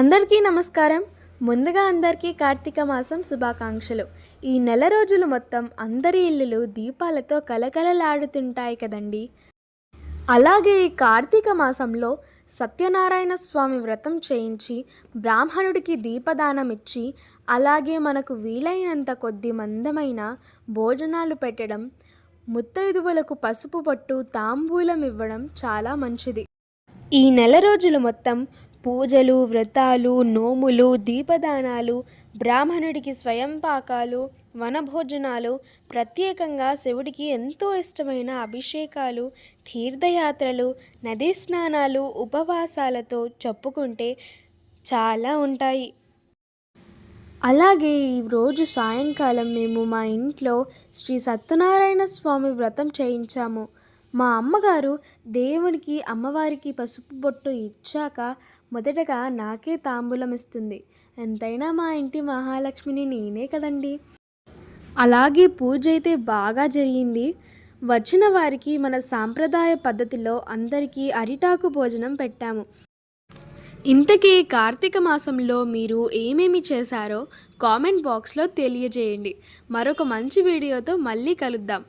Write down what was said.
అందరికీ నమస్కారం. ముందుగా అందరికీ కార్తీక మాసం శుభాకాంక్షలు. ఈ నెల రోజులు మొత్తం అందరి ఇల్లులు దీపాలతో కలకలలాడుతుంటాయి కదండి. అలాగే ఈ కార్తీక మాసంలో సత్యనారాయణ స్వామి వ్రతం చేయించి బ్రాహ్మణుడికి దీపదానం ఇచ్చి అలాగే మనకు వీలైనంత కొద్ది మందమైన భోజనాలు పెట్టడం ముత్తైదువులకు పసుపు పట్టు తాంబూలం ఇవ్వడం చాలా మంచిది. ఈ నెల రోజులు మొత్తం పూజలు వ్రతాలు నోములు దీపదానాలు బ్రాహ్మణుడికి స్వయం పాకాలు వనభోజనాలు ప్రత్యేకంగా శివుడికి ఎంతో ఇష్టమైన అభిషేకాలు తీర్థయాత్రలు నదీ స్నానాలు ఉపవాసాలతో చెప్పుకుంటే చాలా ఉంటాయి. అలాగే ఈ రోజు సాయంకాలం మేము మా ఇంట్లో శ్రీ సత్యనారాయణ స్వామి వ్రతం చేయించాము. మా అమ్మగారు దేవునికి అమ్మవారికి పసుపు బొట్టు ఇచ్చాక మొదటగా నాకే తాంబూలం ఇస్తుంది. ఎంతైనా మా ఇంటి మహాలక్ష్మిని నేనే కదండి. అలాగే పూజ అయితే బాగా జరిగింది. వచ్చిన వారికి మన సాంప్రదాయ పద్ధతిలో అందరికీ అరిటాకు భోజనం పెట్టాము. ఇంతకీ కార్తీక మాసంలో మీరు ఏమేమి చేశారో కామెంట్ బాక్స్లో తెలియజేయండి. మరొక మంచి వీడియోతో మళ్ళీ కలుద్దాం.